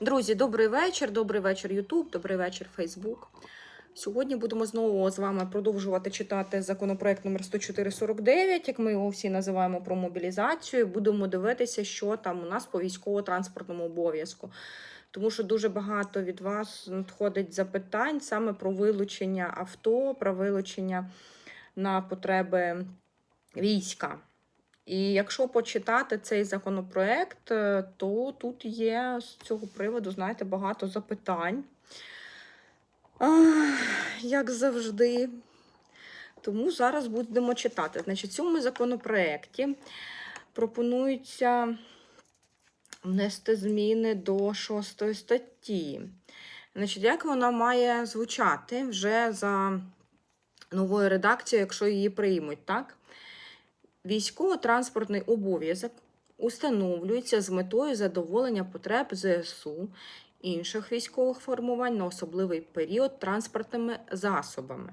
Друзі, добрий вечір, добрий вечір, Ютуб, добрий вечір, Фейсбук. Сьогодні будемо знову з вами продовжувати читати законопроект номер 10449, як ми його всі називаємо про мобілізацію. Будемо дивитися, що там у нас по військово-транспортному обов'язку. Тому що дуже багато від вас надходить запитань саме про вилучення авто, про вилучення на потреби війська. І якщо почитати цей законопроект, е, то тут є з цього приводу, знаєте, багато запитань. Як завжди. Тому зараз будемо читати. Значить, в цьому законопроекті пропонується внести зміни до шостої статті. Значить, як вона має звучати вже за новою редакцією, якщо її приймуть, так? Військово-транспортний обов'язок установлюється з метою задоволення потреб ЗСУ інших військових формувань на особливий період транспортними засобами,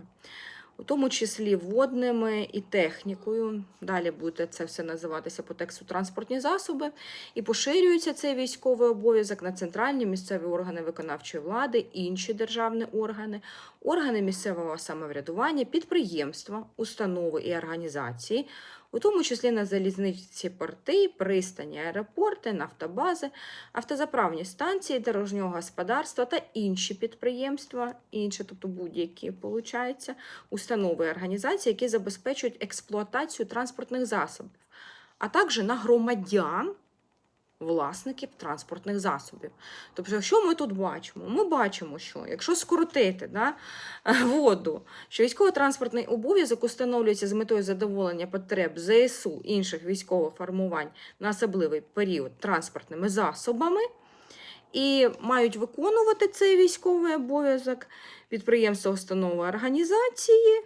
у тому числі водними і технікою. Далі буде це все називатися по тексту транспортні засоби, і поширюється цей військовий обов'язок на центральні місцеві органи виконавчої влади, інші державні органи, органи місцевого самоврядування, підприємства, установи і організації у тому числі на залізниці порти, пристані, аеропорти, нафтобази, автозаправні станції дорожнього господарства та інші підприємства, інші, тобто будь-які, виходить, установи і організації, які забезпечують експлуатацію транспортних засобів, а також на громадян. Власників транспортних засобів. Тобто, що ми тут бачимо? Ми бачимо, що якщо скоротити да, воду, що військово-транспортний обов'язок установлюється з метою задоволення потреб ЗСУ інших військових формувань на особливий період транспортними засобами, і мають виконувати цей військовий обов'язок підприємства, установи організації,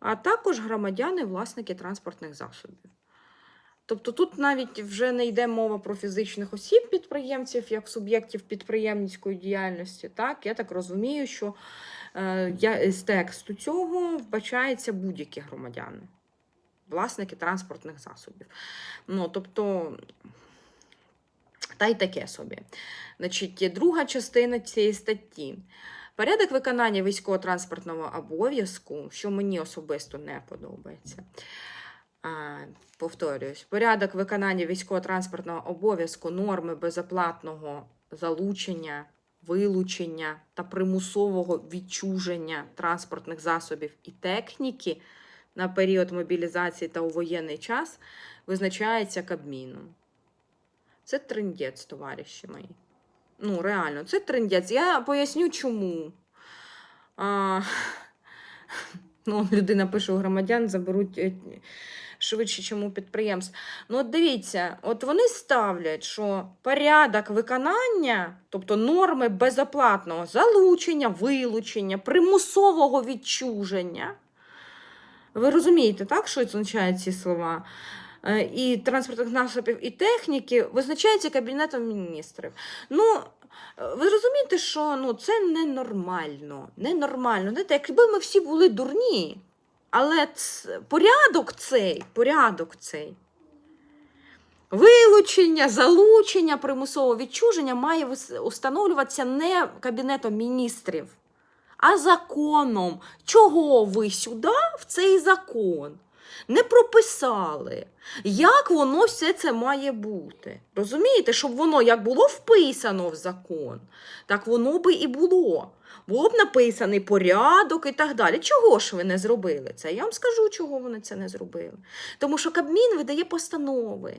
а також громадяни, власники транспортних засобів. Тобто тут навіть вже не йде мова про фізичних осіб підприємців як суб'єктів підприємницької діяльності. Так, я так розумію, що е, з тексту цього вбачається будь-які громадяни, власники транспортних засобів. Ну, тобто, та й таке собі. Значить, друга частина цієї статті. Порядок виконання військово-транспортного обов'язку, що мені особисто не подобається. А, повторююсь, порядок виконання військово-транспортного обов'язку, норми безоплатного залучення, вилучення та примусового відчуження транспортних засобів і техніки на період мобілізації та у воєнний час визначається Кабміном. Це трендець, товариші мої. Ну, реально, це трендець. Я поясню, чому. А, ну, людина пише, у громадян заберуть е, швидше, ніж у підприємств. Ну, от дивіться, от вони ставлять, що порядок виконання, тобто норми безоплатного залучення, вилучення, примусового відчуження. Ви розумієте, так, що означають ці слова? Е, І транспортних засобів, і техніки визначається Кабінетом міністрів. Ну, ви розумієте, що ну, це ненормально. Ненормально. Знаєте, якби ми всі були дурні, але ц... порядок цей, порядок цей. Вилучення, залучення, примусове відчуження має установлюватися не Кабінетом міністрів, а законом. Чого ви сюди в цей закон не прописали? Як воно все це має бути? Розумієте, щоб воно як було вписано в закон, так воно би і було. Було б написаний порядок і так далі. Чого ж ви не зробили це? Я вам скажу, чого вони це не зробили. Тому що Кабмін видає постанови.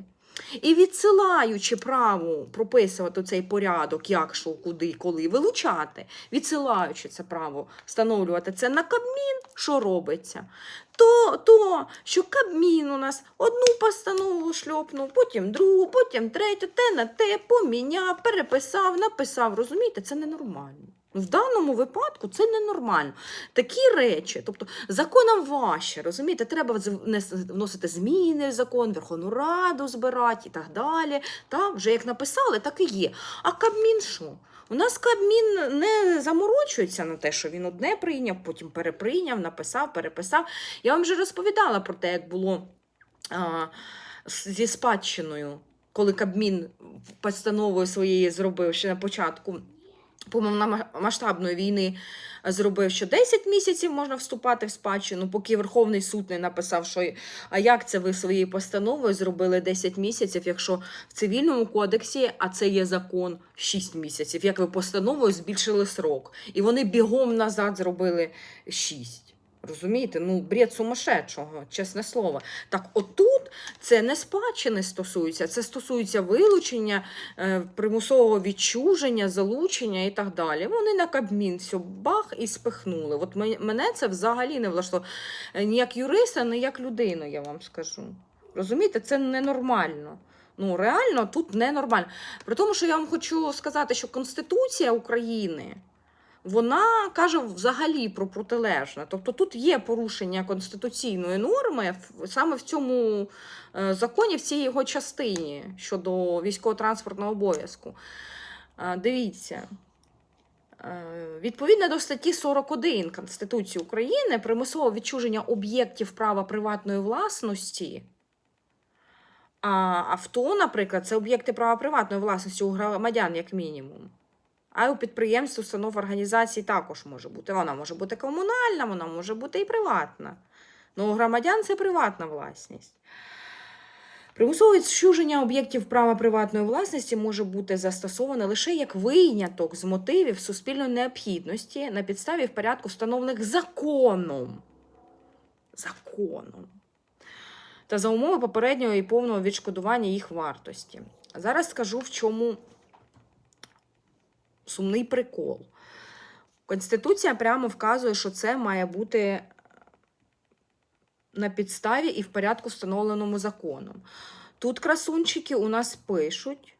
І відсилаючи право прописувати цей порядок, як що, куди, коли вилучати, відсилаючи це право встановлювати це на Кабмін, що робиться? То, то що Кабмін у нас одну постанову шльопнув, потім другу, потім третю, те на те, поміняв, переписав, написав. Розумієте, це ненормально. В даному випадку це ненормально. Такі речі, тобто законом важче, розумієте, треба вносити зміни в закон, Верховну Раду збирати і так далі. Та вже як написали, так і є. А Кабмін що? У нас Кабмін не заморочується на те, що він одне прийняв, потім переприйняв, написав, переписав. Я вам вже розповідала про те, як було а, зі спадщиною. Коли Кабмін постановою своєю зробив ще на початку повномасштабної війни зробив, що 10 місяців можна вступати в спадщину, поки Верховний суд не написав, що а як це ви своєю постановою зробили 10 місяців, якщо в цивільному кодексі, а це є закон 6 місяців, як ви постановою збільшили срок. І вони бігом назад зробили 6. Розумієте? Ну, бред сумасшедшого, чесне слово. Так, отут це не спадщини стосується, це стосується вилучення, е, примусового відчуження, залучення і так далі. Вони на Кабмін все бах і спихнули. От мене це взагалі не влаштовує. Е, Ні як юриста, ні як людину, я вам скажу. Розумієте, це ненормально. Ну, реально, тут ненормально. При тому, що я вам хочу сказати, що Конституція України. Вона каже взагалі про протилежне. Тобто тут є порушення конституційної норми саме в цьому е, законі, в цій його частині щодо військово-транспортного обов'язку. Е, Дивіться. Е, Відповідно до статті 41 Конституції України, примусове відчуження об'єктів права приватної власності. А авто, наприклад, це об'єкти права приватної власності у громадян, як мінімум. А й у підприємств, установ, організацій також може бути. Вона може бути комунальна, вона може бути і приватна. Ну, у громадян це приватна власність. Примусове відчуження об'єктів права приватної власності може бути застосоване лише як виняток з мотивів суспільної необхідності на підставі в порядку, встановлених законом. Законом. Та за умови попереднього і повного відшкодування їх вартості. Зараз скажу, в чому сумний прикол. Конституція прямо вказує, що це має бути на підставі і в порядку, встановленому законом. Тут красунчики у нас пишуть.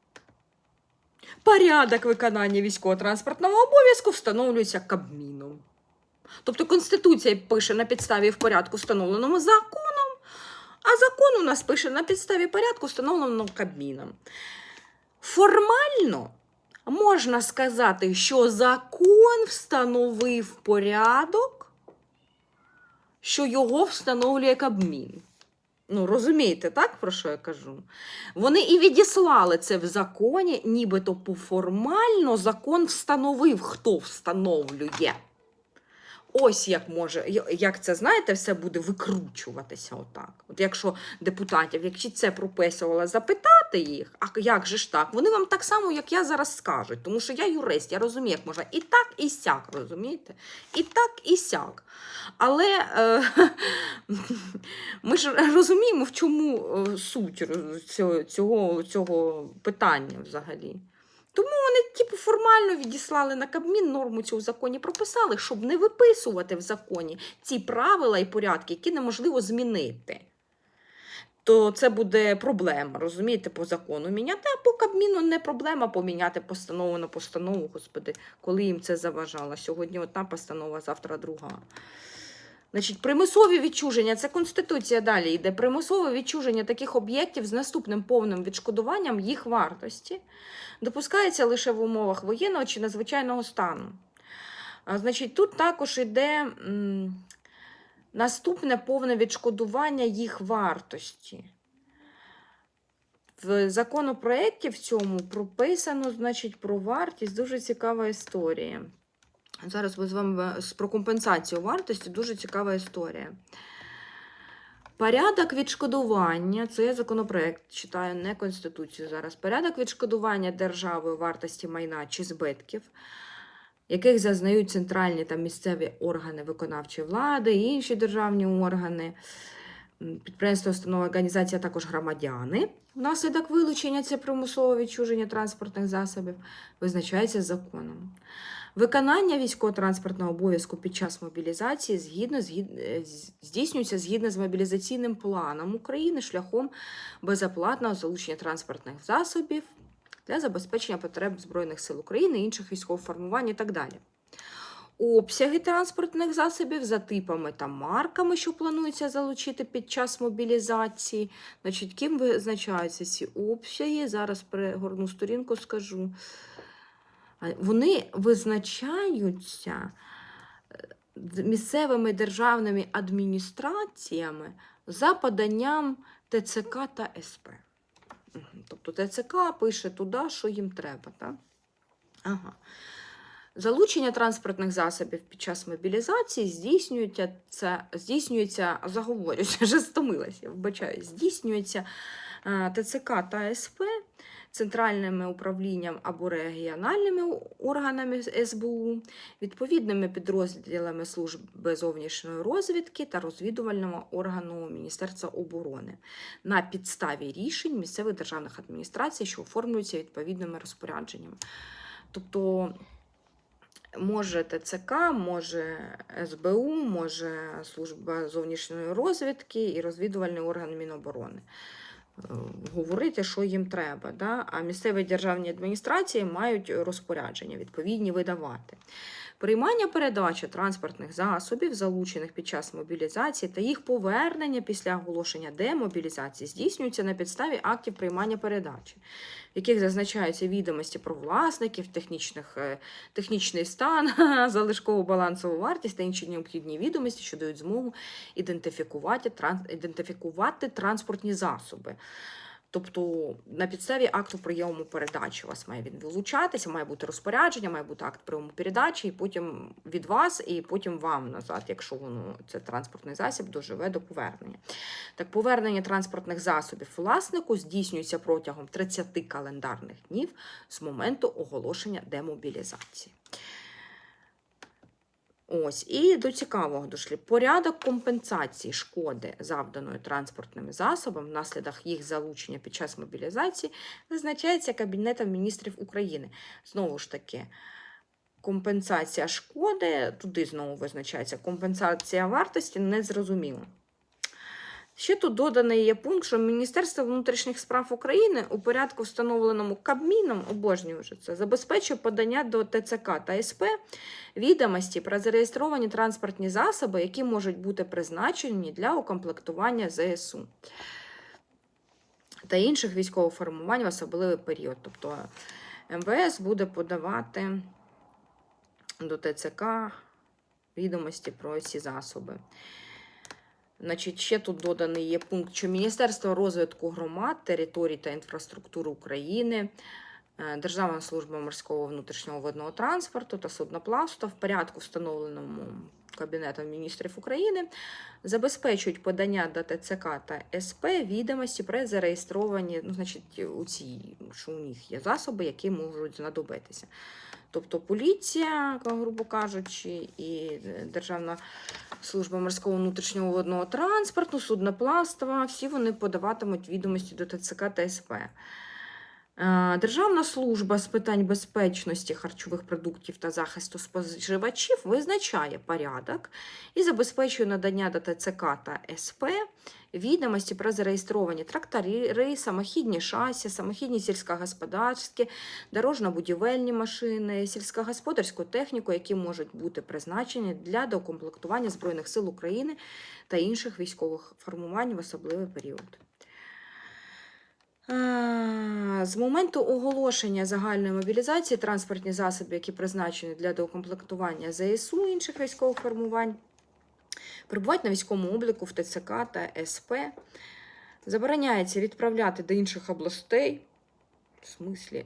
Порядок виконання військово-транспортного обов'язку встановлюється Кабміном. Тобто Конституція пише на підставі в порядку, встановленому законом, а закон у нас пише на підставі порядку, встановленого Кабміном. Формально можна сказати, що закон встановив порядок, що його встановлює Кабмін. Ну, розумієте, так, про що я кажу? Вони і відіслали це в законі, нібито поформально закон встановив, хто встановлює. Ось як може, як це, знаєте, все буде викручуватися отак. От якщо депутатів, якщо це прописувала, запитати їх, а як же ж так? Вони вам так само, як я зараз скажуть, тому що я юрист, я розумію, як можна і так, і сяк, розумієте? І так, і сяк. Але е, ми ж розуміємо, в чому е, суть цього, цього, цього питання взагалі. Тому вони, типу, формально відіслали на Кабмін норму цю в законі прописали, щоб не виписувати в законі ці правила і порядки, які неможливо змінити. То це буде проблема, розумієте, по закону міняти, а по Кабміну не проблема поміняти постанову на постанову, господи, коли їм це заважало. Сьогодні одна постанова, завтра друга. Значить, примусові відчуження це Конституція далі йде. Примусове відчуження таких об'єктів з наступним повним відшкодуванням їх вартості допускається лише в умовах воєнного чи надзвичайного стану. Значить, тут також йде наступне повне відшкодування їх вартості. В законопроєкті в цьому прописано, значить, про вартість дуже цікава історія. Зараз ми з вами про компенсацію вартості дуже цікава історія. Порядок відшкодування, це я законопроект, читаю не Конституцію зараз. Порядок відшкодування державою вартості майна чи збитків, яких зазнають центральні та місцеві органи виконавчої влади, і інші державні органи, підприємства, установи, організація, також громадяни. Внаслідок вилучення це примусове відчуження транспортних засобів визначається законом. Виконання військово-транспортного обов'язку під час мобілізації згідно, згід... е, здійснюється згідно з мобілізаційним планом України шляхом безоплатного залучення транспортних засобів для забезпечення потреб Збройних сил України, інших військових формувань і так далі. Обсяги транспортних засобів за типами та марками, що планується залучити під час мобілізації. Значить, ким визначаються ці обсяги? Зараз перегорну сторінку, скажу. Вони визначаються е, місцевими державними адміністраціями за поданням ТЦК та СП. Тобто ТЦК пише туди, що їм треба. Так? Ага. Залучення транспортних засобів під час мобілізації здійснюється, це, здійснюється заговорюся, вже стомилася, вбачаю, здійснюється е, ТЦК та СП центральними управлінням або регіональними органами СБУ, відповідними підрозділами служби зовнішньої розвідки та розвідувального органу Міністерства оборони на підставі рішень місцевих державних адміністрацій, що оформлюються відповідними розпорядженнями. Тобто може ТЦК, може СБУ, може Служба зовнішньої розвідки і розвідувальний орган Міноборони. Е, Говорити, що їм треба. Да? А місцеві державні адміністрації мають розпорядження відповідні видавати. Приймання передачі транспортних засобів, залучених під час мобілізації, та їх повернення після оголошення демобілізації здійснюється на підставі актів приймання передачі, в яких зазначаються відомості про власників, технічних, е, технічний стан, залишкову балансову вартість та інші необхідні відомості, що дають змогу ідентифікувати, ідентифікувати транспортні засоби. Тобто на підставі акту прийому передачі у вас має він вилучатися, має бути розпорядження, має бути акт прийому передачі, і потім від вас, і потім вам назад, якщо воно це транспортний засіб доживе до повернення. Так, повернення транспортних засобів власнику здійснюється протягом 30 календарних днів з моменту оголошення демобілізації. Ось, і до цікавого дошлі. Порядок компенсації шкоди, завданої транспортним засобам внаслідок їх залучення під час мобілізації, визначається Кабінетом міністрів України. Знову ж таки, компенсація шкоди, туди знову визначається компенсація вартості, незрозуміло. Ще тут доданий є пункт, що Міністерство внутрішніх справ України у порядку, встановленому Кабміном, обожнюю вже це, забезпечує подання до ТЦК та СП відомості про зареєстровані транспортні засоби, які можуть бути призначені для укомплектування ЗСУ та інших військових формувань в особливий період. Тобто МВС буде подавати до ТЦК відомості про ці засоби. Значить, ще тут доданий є пункт, що Міністерство розвитку громад, територій та інфраструктури України, е, Державна служба морського внутрішнього водного транспорту та судноплавства в порядку, встановленому Кабінетом міністрів України, забезпечують подання до ТЦК та СП відомості про зареєстровані, ну, значить, у ці, що у них є засоби, які можуть знадобитися. Тобто поліція, грубо кажучи, і Державна служба морського внутрішнього водного транспорту, судноплавства, всі вони подаватимуть відомості до ТЦК та СП. Е, Державна служба з питань безпечності харчових продуктів та захисту споживачів визначає порядок і забезпечує надання до та СП відомості про зареєстровані трактори, самохідні шасі, самохідні сільськогосподарські, дорожньо-будівельні машини, сільськогосподарську техніку, які можуть бути призначені для докомплектування Збройних сил України та інших військових формувань в особливий період. З моменту оголошення загальної мобілізації транспортні засоби, які призначені для докомплектування ЗСУ інших військових формувань, перебувають на військовому обліку в ТЦК та СП. Забороняється відправляти до інших областей, в смислі,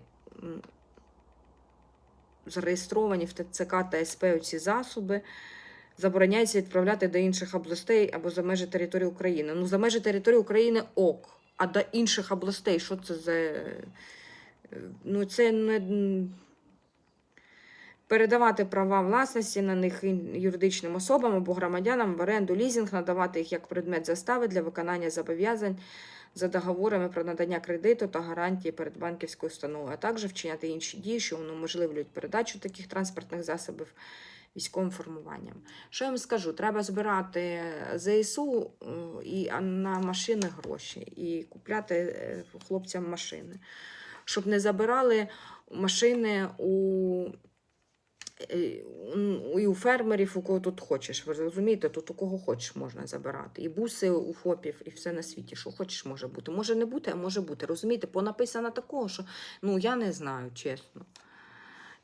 зареєстровані в ТЦК та СП ці засоби. Забороняється відправляти до інших областей або за межі території України. Ну, за межі території України ок. А до інших областей, що це за. е, Ну, це не передавати права власності на них юридичним особам або громадянам в оренду лізинг, надавати їх як предмет застави для виконання зобов'язань за договорами про надання кредиту та гарантії перед банківською установою, а також вчиняти інші дії, що унеможливлюють передачу таких транспортних засобів військовим формуванням. Що я вам скажу? Треба збирати ЗСУ е, і а, на машини гроші і купляти е, хлопцям машини, щоб не забирали машини у. е, у- І у фермерів, у кого тут хочеш. Ви розумієте, тут у кого хочеш можна забирати. І буси у ФОПів, і все на світі. Що хочеш може бути. Може не бути, а може бути. Розумієте, понаписано такого, що ну я не знаю, чесно.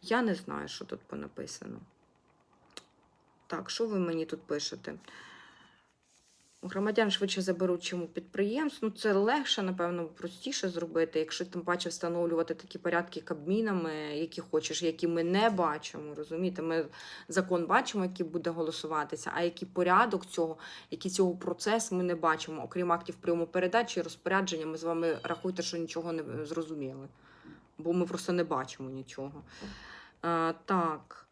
Я не знаю, що тут понаписано. Так, що ви мені тут пишете? Громадян швидше заберуть, чим у підприємств. Ну, це легше, напевно, простіше зробити, якщо тим паче встановлювати такі порядки кабмінами, які хочеш, які ми не бачимо. Розумієте, ми закон бачимо, який буде голосуватися, а який порядок цього, який цього процес ми не бачимо. Окрім актів прийому передачі і розпорядження, ми з вами рахуйте, що нічого не зрозуміли, бо ми просто не бачимо нічого. А, так.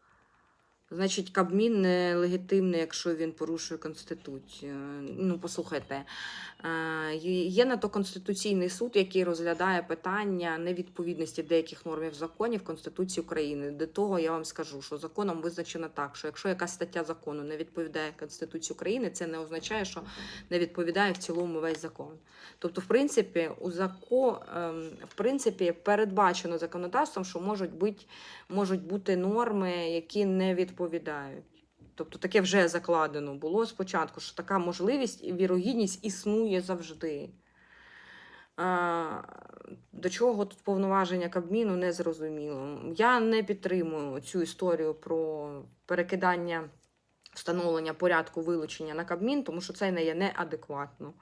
Значить, Кабмін не легітимний, якщо він порушує Конституцію. Ну, послухайте, е, є на то Конституційний суд, який розглядає питання невідповідності деяких нормів законів Конституції України. До того я вам скажу, що законом визначено так, що якщо якась стаття закону не відповідає Конституції України, це не означає, що не відповідає в цілому весь закон. Тобто, в принципі, у закон, в принципі, передбачено законодавством, що можуть бути, можуть бути норми, які не відповідають. Тобто таке вже закладено було спочатку, що така можливість і вірогідність існує завжди. До чого тут повноваження Кабміну не зрозуміло. Я не підтримую цю історію про перекидання встановлення порядку вилучення на Кабмін, тому що це не є неадекватно.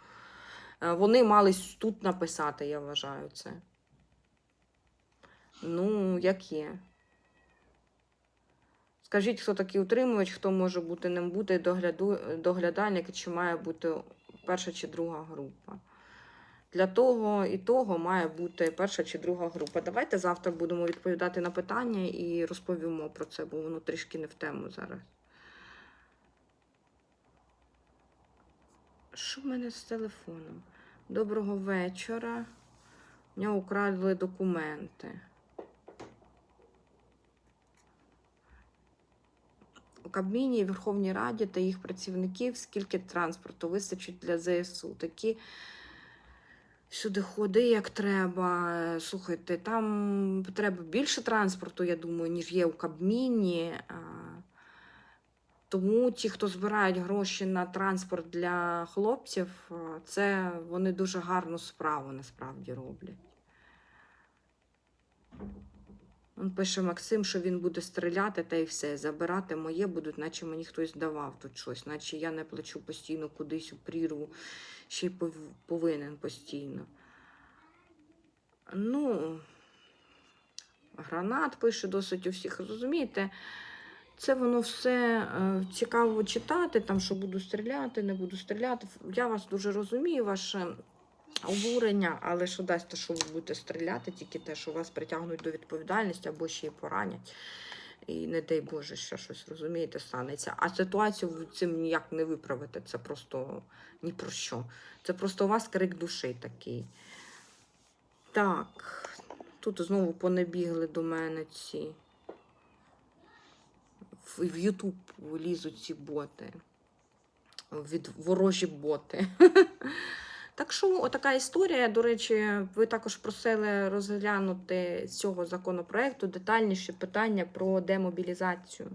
Е, Вони мали тут написати, я вважаю це. Ну, як є. Скажіть, хто такий утримувач, хто може бути ним бути догляду, доглядальник, чи має бути перша чи друга група. Для того і того має бути перша чи друга група. Давайте завтра будемо відповідати на питання і розповімо про це, бо воно трішки не в тему зараз. Що в мене з телефоном? Доброго вечора. У нього украли документи. Кабміні Верховній Раді та їх працівників скільки транспорту вистачить для ЗСУ. Такі сюди ходи, як треба. Слухайте, там треба більше транспорту, я думаю, ніж є у Кабміні. Тому ті, хто збирають гроші на транспорт для хлопців, це вони дуже гарну справу насправді роблять. Он пише Максим, що він буде стріляти та й все. Забирати моє будуть, наче мені хтось давав тут щось, наче я не плачу постійно кудись у прірву, ще й повинен постійно. Ну, гранат пише досить у всіх. Розумієте, це воно все е, цікаво читати, там, що буду стріляти, не буду стріляти. Я вас дуже розумію, ваше обурення, але що дасть те, що ви будете стріляти, тільки те, що вас притягнуть до відповідальності або ще й поранять. І не дай Боже, ще щось розумієте, станеться. А ситуацію ви цим ніяк не виправите. Це просто ні про що. Це просто у вас крик душі такий. Так, тут знову понабігли до мене ці. В Ютуб лізуть ці боти. Від ворожі боти. Так що отака історія. До речі, ви також просили розглянути з цього законопроекту детальніше питання про демобілізацію.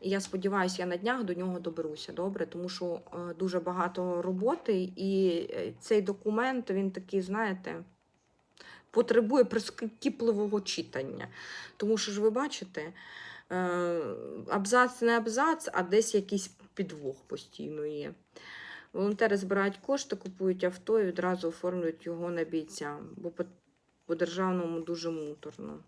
І я сподіваюся, я на днях до нього доберуся, добре, тому що е, дуже багато роботи, і е, цей документ, він такий, знаєте, потребує прискіпливого читання. Тому що ж ви бачите, е, абзац не абзац, а десь якийсь підвох постійно є. Волонтери збирають кошти, купують авто і відразу оформлюють його на бійця, бо по, по державному дуже муторно.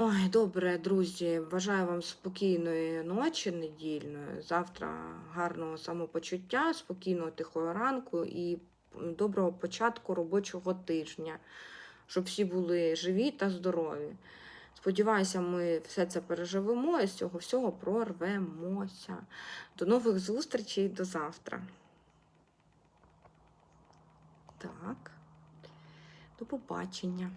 Ой, добре, друзі. Бажаю вам спокійної ночі недільної. Завтра гарного самопочуття, спокійного тихого ранку і доброго початку робочого тижня, щоб всі були живі та здорові. Сподіваюся, ми все це переживемо і з цього всього прорвемося. До нових зустрічей до завтра. Так, до побачення.